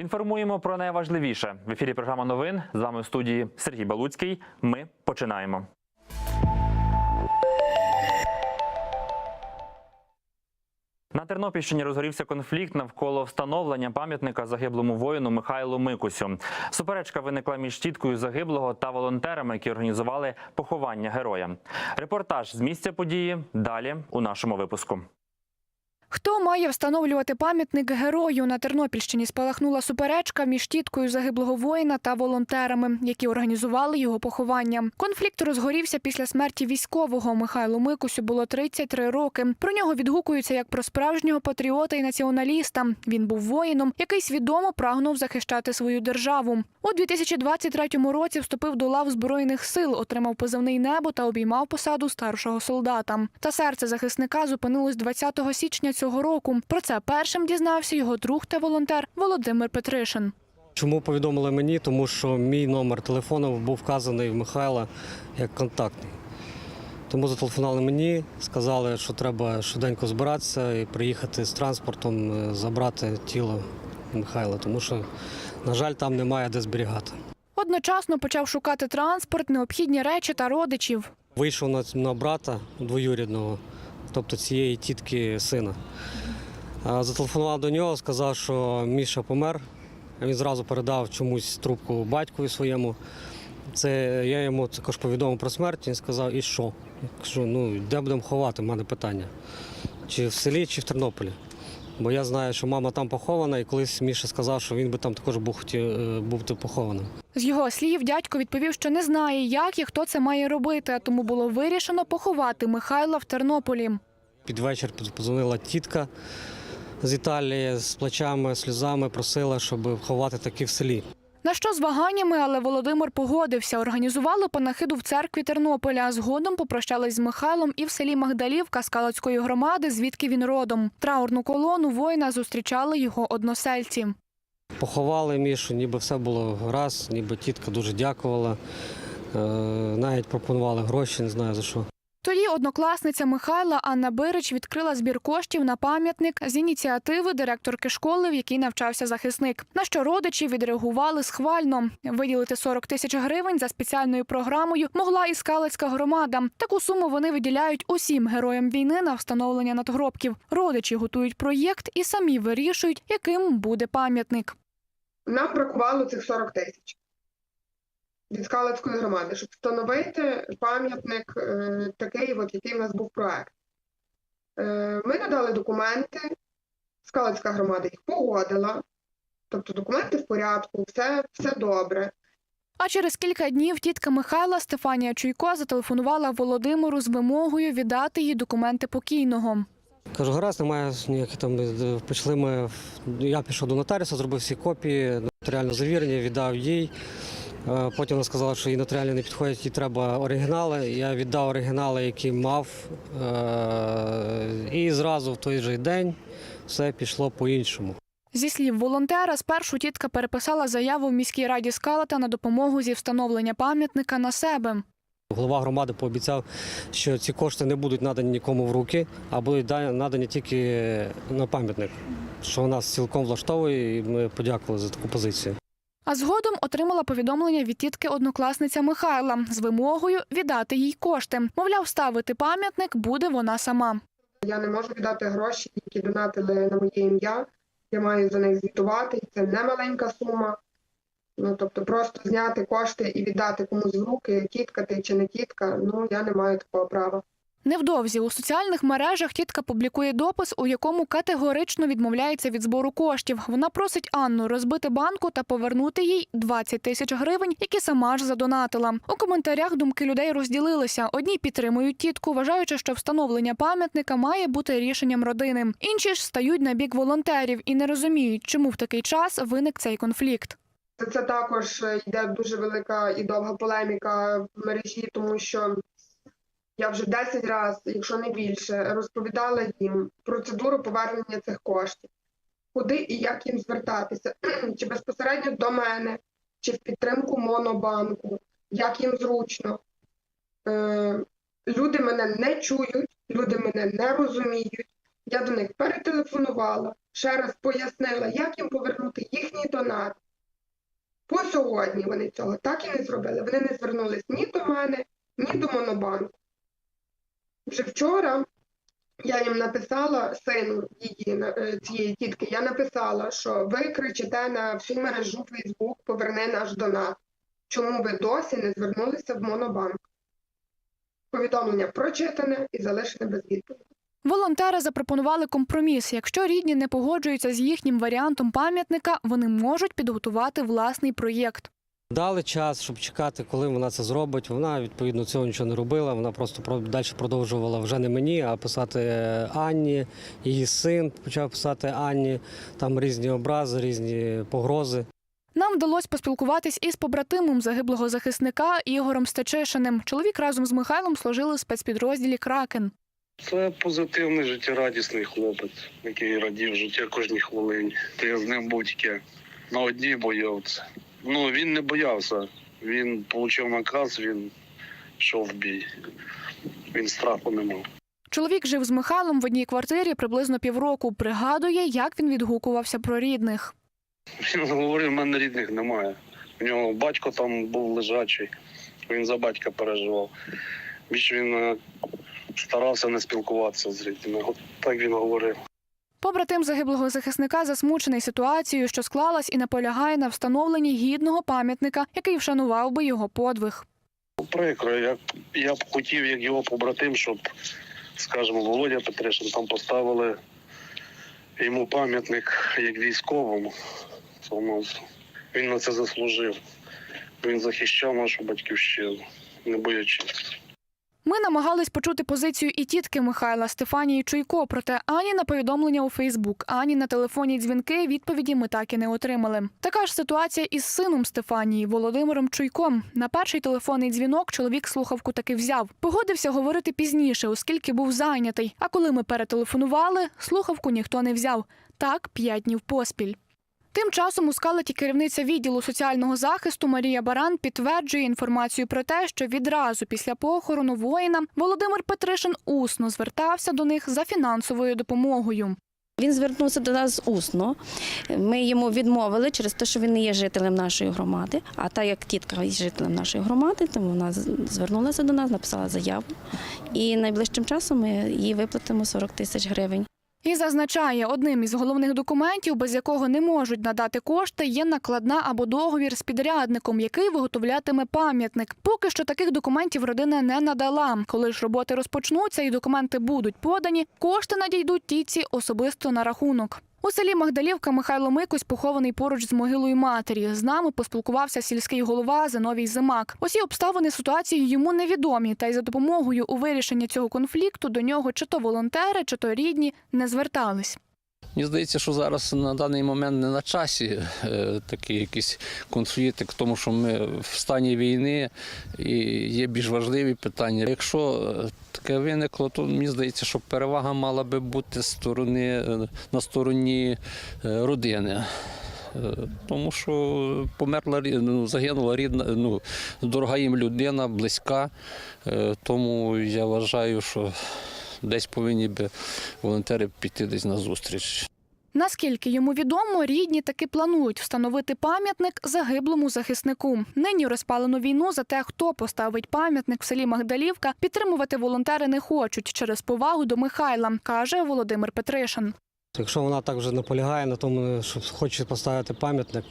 Інформуємо про найважливіше в ефірі. Програма новин з вами в студії Сергій Балуцький. Ми починаємо. На Тернопільщині розгорівся конфлікт навколо встановлення пам'ятника загиблому воїну Михайлу Микусю. Суперечка виникла між тіткою загиблого та волонтерами, які організували поховання героя. Репортаж з місця події далі у нашому випуску. Хто має встановлювати пам'ятник герою на Тернопільщині? Спалахнула суперечка між тіткою загиблого воїна та волонтерами, які організували його поховання. Конфлікт розгорівся після смерті військового. Михайлу Микусю було 33 роки. Про нього відгукуються як про справжнього патріота і націоналіста. Він був воїном, який свідомо прагнув захищати свою державу. У 2023 році вступив до лав збройних сил, отримав позивний небо та обіймав посаду старшого солдата. Та серце захисника зупинилось 20 січня цього року. Про це першим дізнався його друг та волонтер Володимир Петришин. Чому повідомили мені? Тому що мій номер телефону був вказаний в Михайла як контактний. Тому зателефонували мені, сказали, що треба швиденько збиратися і приїхати з транспортом, е, забрати тіло Михайла, тому що, на жаль, там немає де зберігати. Одночасно почав шукати транспорт, необхідні речі та родичів. Вийшов на, на брата двоюрідного, тобто цієї тітки сина. Зателефонував до нього, сказав, що Міша помер. Він зразу передав чомусь трубку батькові своєму. Це я йому також повідомив про смерть. Він сказав, і що? Я Кажу, ну де будемо ховати? У мене питання. Чи в селі, чи в Тернополі. Бо я знаю, що мама там похована, і колись Міша сказав, що він би там також був хотів е, бути похованим. З його слів дядько відповів, що не знає, як і хто це має робити, а тому було вирішено поховати Михайла в Тернополі. Під вечір подзвонила тітка з Італії з плачами, сльозами, просила, щоб ховати таки в селі. На що з ваганнями, але Володимир погодився. Організували панахиду в церкві Тернополя. Згодом попрощались з Михайлом і в селі Магдалівка Скалацької громади, звідки він родом. Траурну колону воїна зустрічали його односельці. Поховали Мішу, ніби все було раз, ніби тітка дуже дякувала. Е, Навіть пропонували гроші, не знаю за що. Тоді однокласниця Михайла Анна Бирич відкрила збір коштів на пам'ятник з ініціативи директорки школи, в якій навчався захисник. На що родичі відреагували схвально. Виділити 40 тисяч гривень за спеціальною програмою могла і скалицька громада. Таку суму вони виділяють усім героям війни на встановлення надгробків. Родичі готують проєкт і самі вирішують, яким буде пам'ятник. Нам бракувало цих 40 тисяч від Скалацької громади, щоб встановити пам'ятник е, такий, от, який в нас був проект. Е, ми надали документи, Скалацька громада їх погодила, тобто документи в порядку, все, все добре. А через кілька днів тітка Михайла Стефанія Чуйко зателефонувала Володимиру з вимогою віддати їй документи покійного. Кажу, гаразд, немає ніяких там. е, Пішли ми. Я пішов до нотаріуса, зробив всі копії, нотаріально завірені, віддав їй. Е, Потім вона сказала, що їй нотаріально не підходять, їй треба оригінали. Я віддав оригінали, які мав. Е, І зразу в той же день все пішло по-іншому. Зі слів волонтера, спершу тітка переписала заяву в міській раді Скалата на допомогу зі встановлення пам'ятника на себе. Голова громади пообіцяв, що ці кошти не будуть надані нікому в руки, а будуть надані тільки на пам'ятник. Що нас цілком влаштовує, і ми подякували за таку позицію. А згодом отримала повідомлення від тітки однокласниця Михайла з вимогою віддати їй кошти. Мовляв, ставити пам'ятник буде вона сама. Я не можу віддати гроші, які донатили на моє ім'я. Я маю за них звітувати, і це не маленька сума. Ну, тобто просто зняти кошти і віддати комусь в руки, тітка ти чи не тітка, ну я не маю такого права. Невдовзі у соціальних мережах тітка публікує допис, у якому категорично відмовляється від збору коштів. Вона просить Анну розбити банку та повернути їй 20 тисяч гривень, які сама ж задонатила. У коментарях думки людей розділилися. Одні підтримують тітку, вважаючи, що встановлення пам'ятника має бути рішенням родини. Інші ж стають на бік волонтерів і не розуміють, чому в такий час виник цей конфлікт. Це, також е, йде дуже велика і довга полеміка в мережі, тому що я вже 10 разів, якщо не більше, розповідала їм процедуру повернення цих коштів, куди і як їм звертатися, чи безпосередньо до мене, чи в підтримку монобанку, як їм зручно. Е, люди мене не чують, люди мене не розуміють. Я до них перетелефонувала, ще раз пояснила, як їм повернути їхній донат. По сьогодні вони цього так і не зробили. Вони не звернулись ні до мене, ні до Монобанку. Вже вчора я їм написала сину її е, цієї тітки, я написала, що ви кричите на всю мережу Фейсбук, поверни наш донат. Чому ви досі не звернулися в Монобанк? Повідомлення прочитане і залишене без відповіді. Волонтери запропонували компроміс. Якщо рідні не погоджуються з їхнім варіантом пам'ятника, вони можуть підготувати власний проєкт. Дали час, щоб чекати, коли вона це зробить. Вона відповідно цього нічого не робила. Вона просто про- далі продовжувала вже не мені, а писати Анні. Її син почав писати Анні. Там різні образи, різні погрози. Нам вдалося поспілкуватись із побратимом загиблого захисника Ігорем Стечишиним. Чоловік разом з Михайлом служили в спецпідрозділі Кракен. Це позитивний життєрадісний хлопець, який радів життя кожній хвилині. Та я з ним тільки на одній бойовці. Ну він не боявся. Він отримав наказ, він йшов в бій. Він страху не мав. Чоловік жив з Михайлом в одній квартирі приблизно півроку. Пригадує, як він відгукувався про рідних. Він говорив, в мене рідних немає. У нього батько там був лежачий, він за батька переживав. Більше він е, старався не спілкуватися з рідними. От так він говорив. Побратим загиблого захисника засмучений ситуацією, що склалась, і наполягає на встановленні гідного пам'ятника, який вшанував би його подвиг. Прикро, я, я б хотів, як його побратим, щоб, скажімо, Володя Петришин там поставили йому пам'ятник як військовому. Тому він на це заслужив. Він захищав нашу батьківщину, не боячись. Ми намагались почути позицію і тітки Михайла Стефанії Чуйко, проте ані на повідомлення у Фейсбук, ані на телефонні дзвінки відповіді ми так і не отримали. Така ж ситуація із сином Стефанії Володимиром Чуйком. На перший телефонний дзвінок чоловік слухавку таки взяв. Погодився говорити пізніше, оскільки був зайнятий. А коли ми перетелефонували, слухавку ніхто не взяв. Так п'ять днів поспіль. Тим часом у скалаті керівниця відділу соціального захисту Марія Баран підтверджує інформацію про те, що відразу після похорону воїна Володимир Петришин усно звертався до них за фінансовою допомогою. Він звернувся до нас усно. Ми йому відмовили через те, що він не є жителем нашої громади. А так як тітка є жителем нашої громади, тому вона звернулася до нас, написала заяву. І найближчим часом ми їй виплатимо 40 тисяч гривень. І зазначає, одним із головних документів, без якого не можуть надати кошти, є накладна або договір з підрядником, який виготовлятиме пам'ятник. Поки що таких документів родина не надала. Коли ж роботи розпочнуться і документи будуть подані, кошти надійдуть тіці особисто на рахунок. У селі Магдалівка Михайло Микось похований поруч з могилою матері. З нами поспілкувався сільський голова Зиновій Зимак. Усі обставини ситуації йому невідомі, та й за допомогою у вирішенні цього конфлікту до нього чи то волонтери, чи то рідні не звертались. Мені здається, що зараз на даний момент не на часі е, такий якийсь конфлікт, тому що ми в стані війни і є більш важливі питання. Якщо е, таке виникло, то мені здається, що перевага мала би бути сторони, е, на стороні е, родини. Тому що померла ну, загинула рідна, ну, дорога їм людина, близька. Тому я вважаю, що десь повинні би волонтери піти десь на зустріч. Наскільки йому відомо, рідні таки планують встановити пам'ятник загиблому захиснику. Нині розпалену війну за те, хто поставить пам'ятник в селі Магдалівка, підтримувати волонтери не хочуть через повагу до Михайла, каже Володимир Петришин. Якщо вона так вже наполягає на тому, що хоче поставити пам'ятник,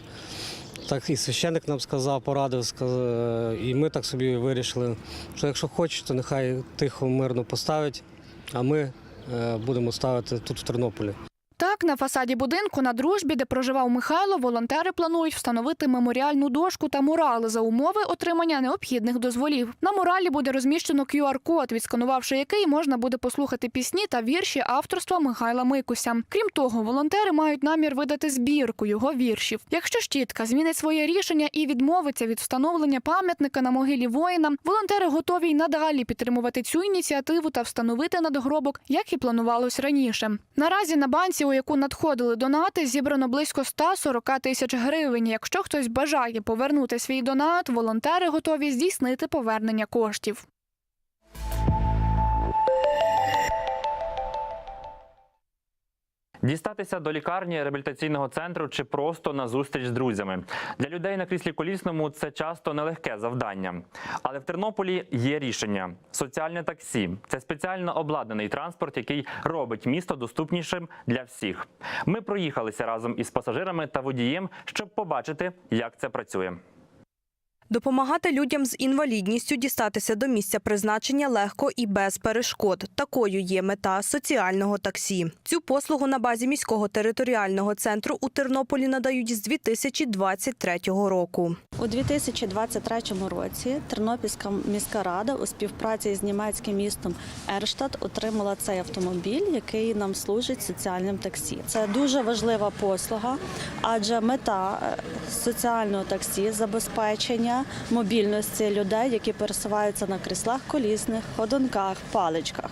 так і священник нам сказав, порадив, сказ- і ми так собі вирішили, що якщо хоче, то нехай тихо, мирно поставить, а ми е, будемо ставити тут в Тернополі. Так, на фасаді будинку на дружбі, де проживав Михайло, волонтери планують встановити меморіальну дошку та мурали за умови отримання необхідних дозволів. На муралі буде розміщено QR-код, відсканувавши який можна буде послухати пісні та вірші авторства Михайла Микуся. Крім того, волонтери мають намір видати збірку його віршів. Якщо щітка змінить своє рішення і відмовиться від встановлення пам'ятника на могилі воїна, волонтери готові й надалі підтримувати цю ініціативу та встановити надгробок, як і планувалось раніше. Наразі на банці, у яку надходили донати, зібрано близько 140 тисяч гривень. Якщо хтось бажає повернути свій донат, волонтери готові здійснити повернення коштів. Дістатися до лікарні реабілітаційного центру чи просто на зустріч з друзями для людей на кріслі колісному це часто нелегке завдання. Але в Тернополі є рішення: соціальне таксі це спеціально обладнаний транспорт, який робить місто доступнішим для всіх. Ми проїхалися разом із пасажирами та водієм, щоб побачити, як це працює. Допомагати людям з інвалідністю дістатися до місця призначення легко і без перешкод. Такою є мета соціального таксі. Цю послугу на базі міського територіального центру у Тернополі надають з 2023 року. У 2023 році Тернопільська міська рада у співпраці з німецьким містом Ерштадт отримала цей автомобіль, який нам служить соціальним таксі. Це дуже важлива послуга, адже мета е, соціального таксі забезпечення мобільності людей, які пересуваються на кріслах колісних, ходунках, паличках.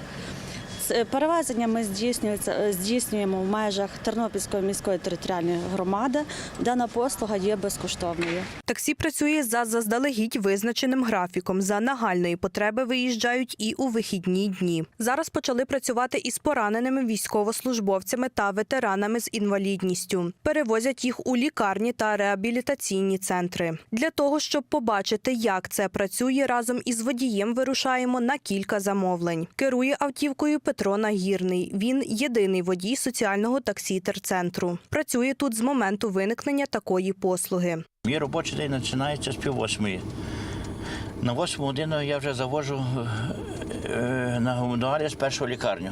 З- Перевезення ми здійснюється- е, здійснюємо в межах Тернопільської міської територіальної громади. Дана послуга є безкоштовною. Таксі працює за заздалегідь визначеним графіком. За нагальної потреби виїжджають і у вихідні дні. Зараз почали працювати із пораненими військовослужбовцями та ветеранами з інвалідністю. Перевозять їх у лікарні та реабілітаційні центри. Для того щоб побачити, як це працює, разом із водієм вирушаємо на кілька замовлень. Керує автівкою Петро Нагірний. Він єдиний водій соціального таксі терцентру. Працює тут з моменту виникнення такої послуги. Мій робочий день починається з пів восьмої. На восьму годину я вже завожу е, на гумануалі з першу лікарню.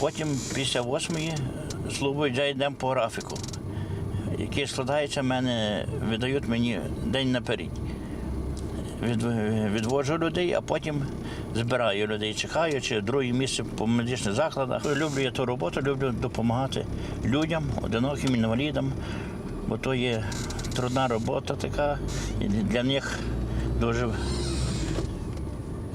Потім після восьмої службою вже йдемо по графіку, який складається мене, видають мені день наперед. Від, відвожу людей, а потім збираю людей, чекаю, чи друге місце по медичних закладах. Люблю я ту роботу, люблю допомагати людям, одиноким інвалідам, бо то є трудна робота така, і для них дуже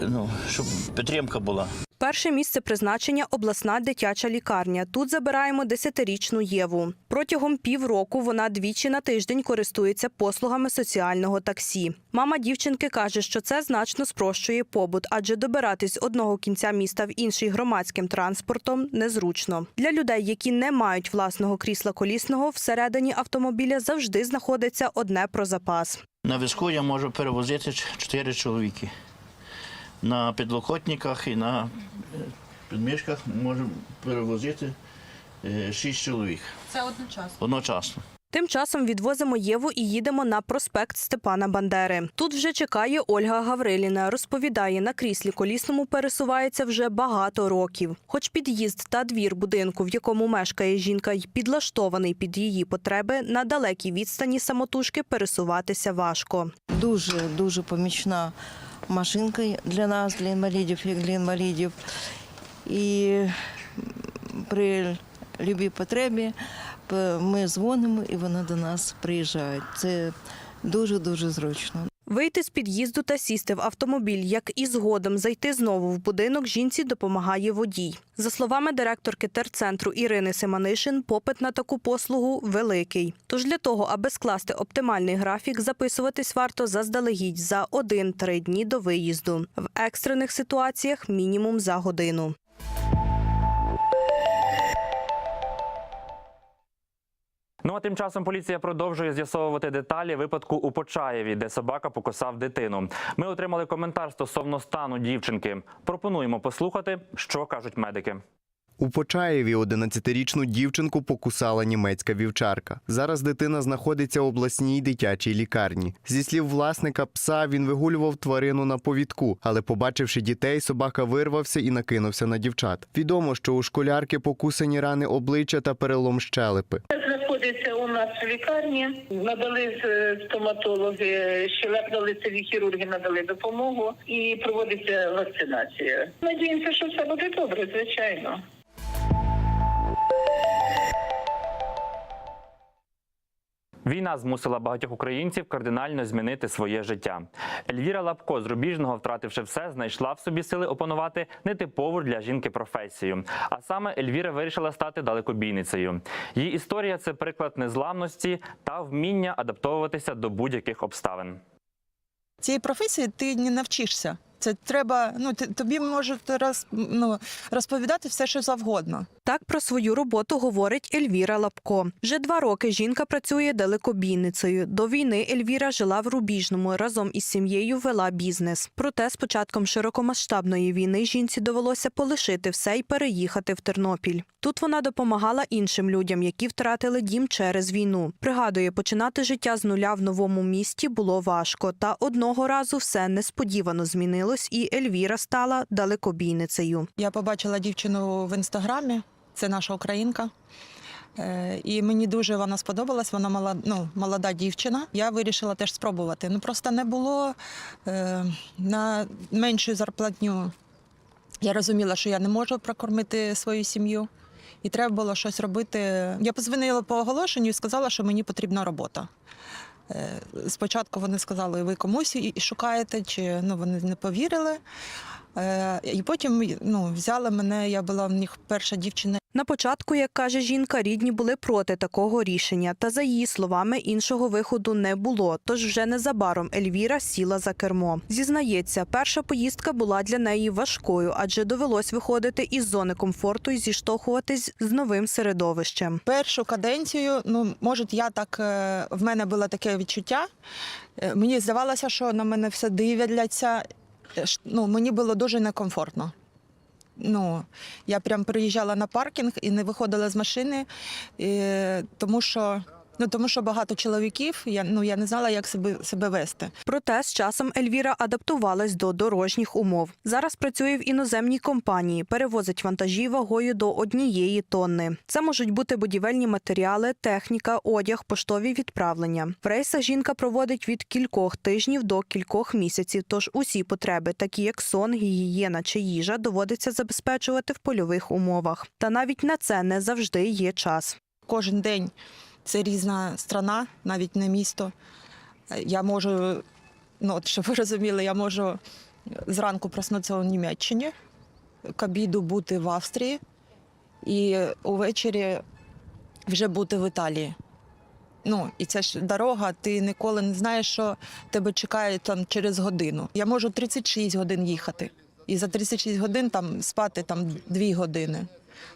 ну, щоб підтримка була. Перше місце призначення обласна дитяча лікарня. Тут забираємо десятирічну Єву. Протягом півроку вона двічі на тиждень користується послугами соціального таксі. Мама дівчинки каже, що це значно спрощує побут, адже добиратись з одного кінця міста в інший громадським транспортом незручно. Для людей, які не мають власного крісла колісного, всередині автомобіля завжди знаходиться одне про запас. На візку я можу перевозити чотири чоловіки. На підлокотниках і на е, підмішках можу перевозити е, шість чоловік. Це одночасно? Одночасно. Тим часом відвозимо Єву і їдемо на проспект Степана Бандери. Тут вже чекає Ольга Гавриліна. Розповідає, на кріслі колісному пересувається вже багато років. Хоч під'їзд та двір будинку, в якому мешкає жінка, й підлаштований під її потреби, на далекій відстані самотужки пересуватися важко. дуже дуже помічна машинка для нас, для інвалідів, як для інвалідів. І при будь-якій потребі ми дзвонимо і вона до нас приїжджає. Це дуже дуже зручно. Вийти з під'їзду та сісти в автомобіль, як і згодом зайти знову в будинок, жінці допомагає водій. За словами директорки терцентру Ірини Семанишин, попит на таку послугу великий. Тож для того, аби скласти оптимальний графік, записуватись варто заздалегідь за 1-3 дні до виїзду. В екстрених ситуаціях мінімум за годину. Ну а тим часом поліція продовжує з'ясовувати деталі випадку у Почаєві, де собака покусав дитину. Ми отримали коментар стосовно стану дівчинки. Пропонуємо послухати, що кажуть медики. У Почаєві 11-річну дівчинку покусала німецька вівчарка. Зараз дитина знаходиться в обласній дитячій лікарні. Зі слів власника пса, він вигулював тварину на повідку, але, побачивши дітей, собака вирвався і накинувся на дівчат. Відомо, що у школярки покусані рани обличчя та перелом щелепи. Знаходиться у нас в лікарні. Надали стоматологи, щелепно-лицеві хірурги надали допомогу і проводиться вакцинація. Надіємося, що все буде добре, звичайно. Війна змусила багатьох українців кардинально змінити своє життя. Ельвіра Лапко з Рубіжного, втративши все, знайшла в собі сили опанувати нетипову для жінки професію. А саме Ельвіра вирішила стати далекобійницею. Її історія це приклад незламності та вміння адаптовуватися до будь-яких обставин. Цієї професії ти не навчишся. Це треба, ну тобі можуть роз, ну, розповідати все, що завгодно. Так про свою роботу говорить Ельвіра Лапко. Вже два роки жінка працює далекобійницею. До війни Ельвіра жила в Рубіжному разом із сім'єю вела бізнес. Проте з початком широкомасштабної війни жінці довелося полишити все і переїхати в Тернопіль. Тут вона допомагала іншим людям, які втратили дім через війну. Пригадує, починати життя з нуля в новому місті було важко. Та одного разу все несподівано змінилось, і Ельвіра стала далекобійницею. Я побачила дівчину в інстаграмі, це наша українка. Е, І мені дуже вона сподобалась. Вона мала, ну, молода дівчина. Я вирішила теж спробувати. Ну просто не було е, на меншу зарплатню. Я розуміла, що я не можу прокормити свою сім'ю, і треба було щось робити. Я позвонила по оголошенню і сказала, що мені потрібна робота. Е, Спочатку вони сказали, ви комусь і- шукаєте, чи ну вони не повірили. Е, І потім ну, взяли мене, я була в них перша дівчина. На початку, як каже жінка, рідні були проти такого рішення. Та за її словами, іншого виходу не було. Тож вже незабаром Ельвіра сіла за кермо. Зізнається, перша поїздка була для неї важкою, адже довелось виходити із зони комфорту і зіштовхуватись з новим середовищем. Першу каденцію, ну може, я так е, в мене було таке відчуття. Е, Мені здавалося, що на мене все дивляться. Е, Ну, мені було дуже некомфортно. Ну, я прям приїжджала на паркінг і не виходила з машини, і, тому що. Ну, тому що багато чоловіків, я, ну, я не знала, як себе, себе вести. Проте з часом Ельвіра адаптувалась до дорожніх умов. Зараз працює в іноземній компанії, перевозить вантажі вагою до однієї тонни. Це можуть бути будівельні матеріали, техніка, одяг, поштові відправлення. В рейсах жінка проводить від кількох тижнів до кількох місяців. Тож усі потреби, такі як сон, гігієна чи їжа, доводиться забезпечувати в польових умовах. Та навіть на це не завжди є час. Кожен день це різна страна, навіть не місто. Е, Я можу, ну от щоб ви розуміли, я можу зранку проснутися у Німеччині, к обіду бути в Австрії і увечері вже бути в Італії. Ну, і це ж дорога, ти ніколи не знаєш, що тебе чекає там через годину. Я можу 36 годин їхати. І за 36 годин там спати там 2 години.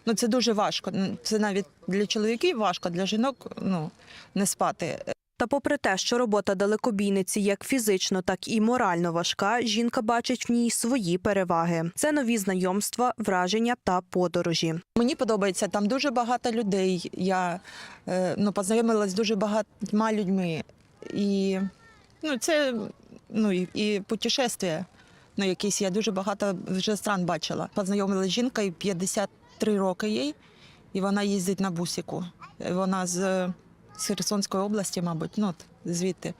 Ну це дуже важко. Це навіть для чоловіків важко, для жінок ну, не спати. Та попри те, що робота далекобійниці як фізично, так і морально важка, жінка бачить в ній свої переваги. Це нові знайомства, враження та подорожі. Мені подобається там дуже багато людей. Я е, ну, познайомилась з дуже багатьма людьми. І ну, це ну, і, і путешествия. Ну, якісь я дуже багато вже стран бачила. Познайомилася з жінкою 53 роки їй, і вона їздить на бусику. Вона з, Херсонської області, мабуть, ну, звідти.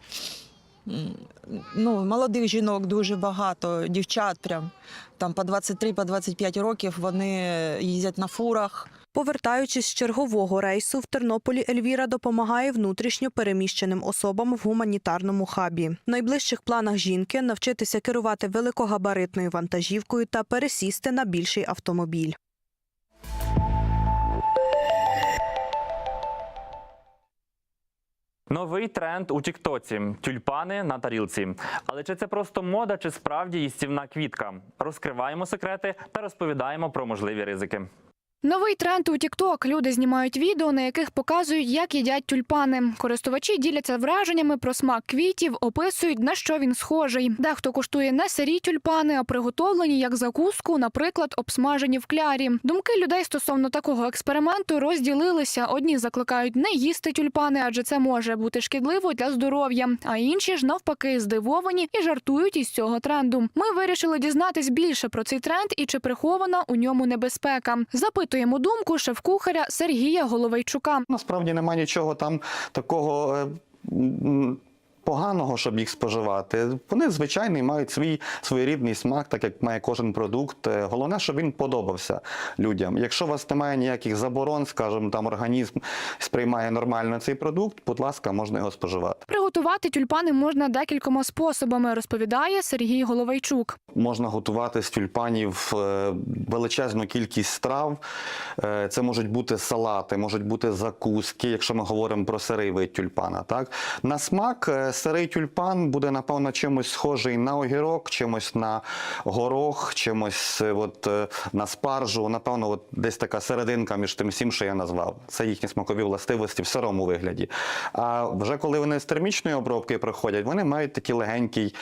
Ну, молодих жінок дуже багато, дівчат прям там по 23 по 25 років вони їздять на фурах. Повертаючись з чергового рейсу в Тернополі, Ельвіра допомагає внутрішньо переміщеним особам в гуманітарному хабі. В найближчих планах жінки навчитися керувати великогабаритною вантажівкою та пересісти на більший автомобіль. Новий тренд у Тіктоці тюльпани на тарілці. Але чи це просто мода, чи справді їстівна квітка? Розкриваємо секрети та розповідаємо про можливі ризики. Новий тренд у TikTok. Люди знімають відео, на яких показують, як їдять тюльпани. Користувачі діляться враженнями про смак квітів, описують на що він схожий. Дехто куштує не сирі тюльпани, а приготовлені як закуску, наприклад, обсмажені в клярі. Думки людей стосовно такого експерименту розділилися. Одні закликають не їсти тюльпани, адже це може бути шкідливо для здоров'я. А інші ж навпаки здивовані і жартують із цього тренду. Ми вирішили дізнатись більше про цей тренд і чи прихована у ньому небезпека. Запитуємо думку шеф-кухаря Сергія Головайчука. Насправді немає нічого там такого. Поганого, щоб їх споживати. Вони звичайний мають свій своєрідний смак, так як має кожен продукт. Е, Головне, щоб він подобався людям. Якщо у вас немає ніяких заборон, скажімо, там організм сприймає нормально цей продукт, будь ласка, можна його споживати. Приготувати тюльпани можна декількома способами, розповідає Сергій Головайчук. Можна готувати з тюльпанів е, величезну кількість страв. Е, Це можуть бути салати, можуть бути закуски, якщо ми говоримо про сирий вид тюльпана. Так? На смак Сирий тюльпан буде, напевно, чимось схожий на огірок, чимось на горох, чимось е, от, е, на спаржу. Напевно, от десь така серединка між тим всім, що я назвав. Це їхні смакові властивості в сирому вигляді. А вже коли вони з термічної обробки приходять, вони мають такий легенький.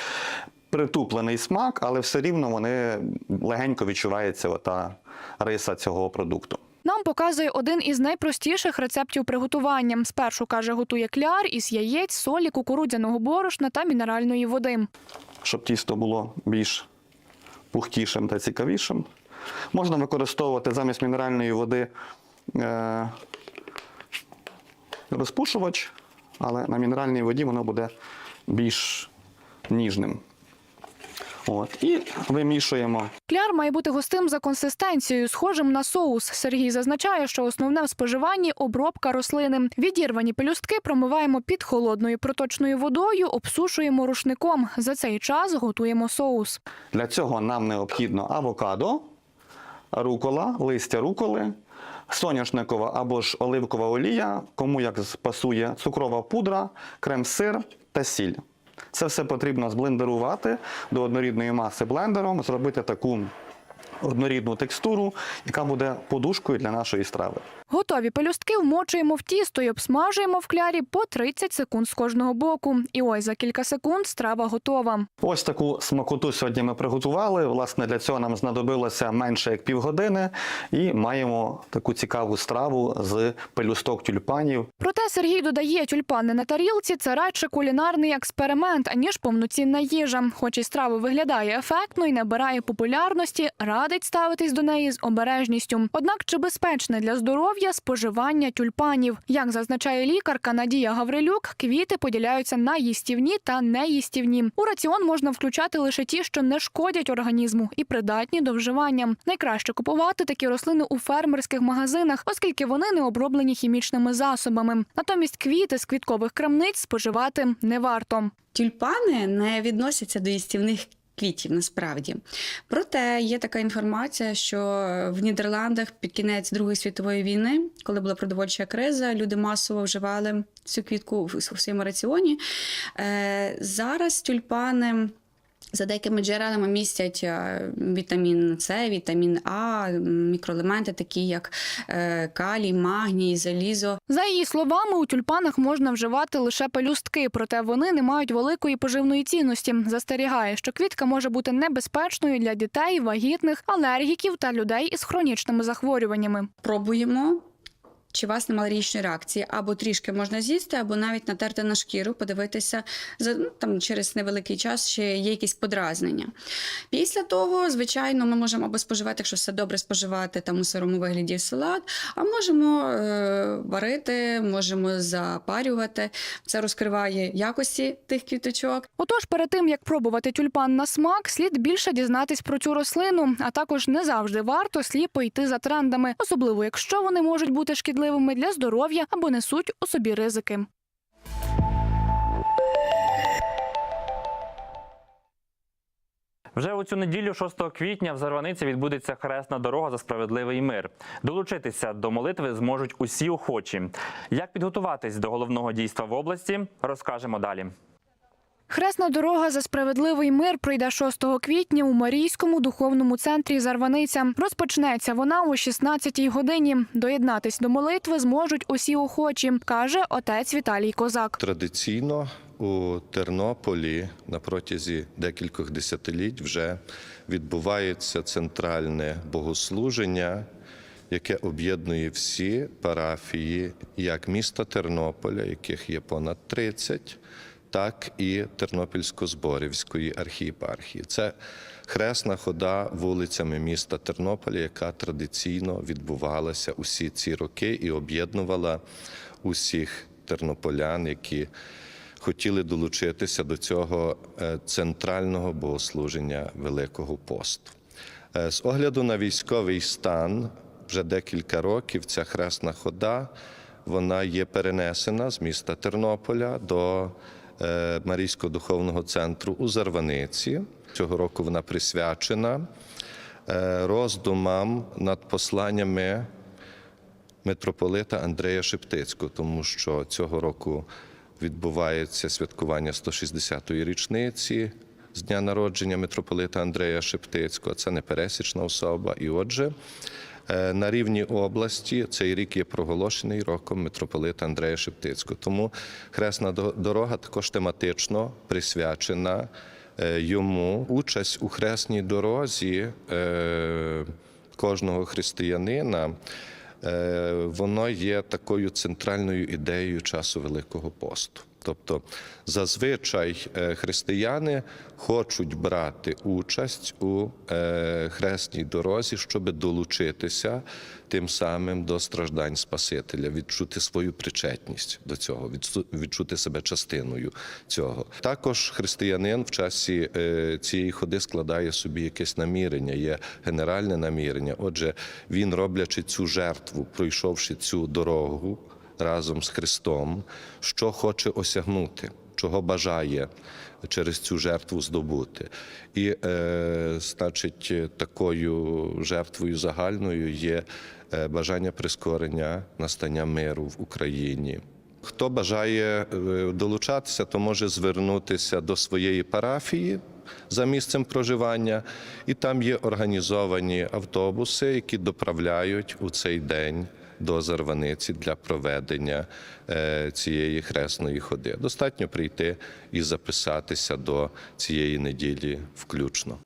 Притуплений смак, але все рівно вони легенько відчувається ота риса цього продукту. Нам показує один із найпростіших рецептів приготування. Спершу каже, готує кляр із яєць, солі, кукурудзяного борошна та мінеральної води. щоб тісто було більш пухкішим та цікавішим. Можна використовувати замість мінеральної води е, розпушувач, але на мінеральній воді воно буде більш ніжним. От. І вимішуємо Кляр має бути густим за консистенцією, схожим на соус. Сергій зазначає, що основне в споживанні обробка рослини. Відірвані пелюстки промиваємо під холодною проточною водою, обсушуємо рушником. За цей час готуємо соус. Для цього нам необхідно авокадо, рукола, листя руколи, соняшникова або ж оливкова олія, кому як пасує, цукрова пудра, крем-сир та сіль. Це все потрібно зблендерувати до однорідної маси блендером, зробити таку однорідну текстуру, яка буде подушкою для нашої страви. Готові пелюстки вмочуємо в тісто і обсмажуємо в клярі по 30 секунд з кожного боку. І ось за кілька секунд страва готова. Ось таку смакоту сьогодні ми приготували. Власне, для цього нам знадобилося менше як півгодини, і маємо таку цікаву страву з пелюсток тюльпанів. Проте Сергій додає, тюльпани на тарілці це радше кулінарний експеримент, аніж повноцінна їжа. Хоч і страва виглядає ефектно і набирає популярності, радить ставитись до неї з обережністю. Однак чи безпечне для здоров'я споживання тюльпанів? Як зазначає лікарка Надія Гаврилюк, квіти поділяються на їстівні та неїстівні. У раціон можна включати лише ті, що не шкодять організму і придатні до вживання. Найкраще купувати такі рослини у фермерських магазинах, оскільки вони не оброблені хімічними засобами. Натомість квіти з квіткових крамниць споживати не варто. Тюльпани не відносяться до їстівних квітів насправді. Проте є така інформація, що в Нідерландах під кінець Другої світової війни, коли була продовольча криза, люди масово вживали цю квітку в своєму раціоні. Е, Зараз тюльпани. За деякими джерелами містять е, вітамін С, вітамін А, мікроелементи, такі як е, калій, магній, залізо. За її словами, у тюльпанах можна вживати лише пелюстки, проте вони не мають великої поживної цінності. Застерігає, що квітка може бути небезпечною для дітей, вагітних, алергіків та людей із хронічними захворюваннями. Пробуємо. Чи вас немає алергічної реакції, або трішки можна з'їсти, або навіть натерти на шкіру, подивитися за ну, там через невеликий час, чи є якісь подразнення. Після того, звичайно, ми можемо або споживати, якщо все добре споживати там у сирому вигляді салат, а можемо е, варити, можемо запарювати. Це розкриває якості тих квіточок. Отож, перед тим як пробувати тюльпан на смак, слід більше дізнатись про цю рослину, а також не завжди варто сліпо йти за трендами, особливо якщо вони можуть бути шкідливими для здоров'я або несуть у собі ризики. Вже у цю неділю, 6 квітня, в Зарваниці відбудеться хресна дорога за справедливий мир. Долучитися до молитви зможуть усі охочі. Як підготуватись до головного дійства в області, розкажемо далі. Хресна дорога за справедливий мир пройде 6 квітня у Марійському духовному центрі Зарваниця. Розпочнеться вона о 16-й годині. Доєднатись до молитви зможуть усі охочі, каже отець Віталій Козак. Традиційно у Тернополі на протязі декількох десятиліть вже відбувається центральне богослуження, яке об'єднує всі парафії як міста Тернополя, яких є понад 30, так і Тернопільсько-Зборівської архієпархії. Це хресна хода вулицями міста Тернополя, яка традиційно відбувалася усі ці роки і об'єднувала усіх тернополян, які хотіли долучитися до цього е, центрального богослуження Великого посту. Е, З огляду на військовий стан, вже декілька років ця хресна хода вона є перенесена з міста Тернополя до Марійського духовного центру у Зарваниці. Цього року вона присвячена е, роздумам над посланнями митрополита Андрея Шептицького, тому що цього року відбувається святкування 160-ї річниці з дня народження митрополита Андрея Шептицького. Це непересічна особа. І отже, е, на рівні області цей рік є проголошений роком митрополита Андрея Шептицького. Тому хресна до- дорога також тематично присвячена е, йому. Участь у хресній дорозі е, кожного християнина. е, Воно є такою центральною ідеєю часу Великого посту. Тобто зазвичай е, християни хочуть брати участь у е, хресній дорозі, щоб долучитися тим самим до страждань Спасителя, відчути свою причетність до цього, відчу- відчути себе частиною цього. Також християнин в часі е, цієї ходи складає собі якесь намірення, є генеральне намірення. Отже, він, роблячи цю жертву, пройшовши цю дорогу разом з Христом, що хоче осягнути, чого бажає через цю жертву здобути. І, е, значить, такою жертвою загальною є е, бажання прискорення настання миру в Україні. Хто бажає е, долучатися, то може звернутися до своєї парафії за місцем проживання, і там є організовані автобуси, які доправляють у цей день до Зарваниці для проведення е, цієї хресної ходи. Достатньо прийти і записатися до цієї неділі включно.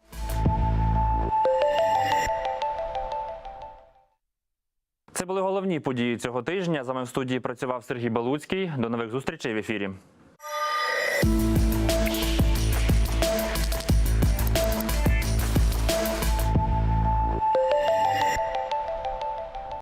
Це були головні події цього тижня. З вами в студії працював Сергій Балуцький. До нових зустрічей в ефірі.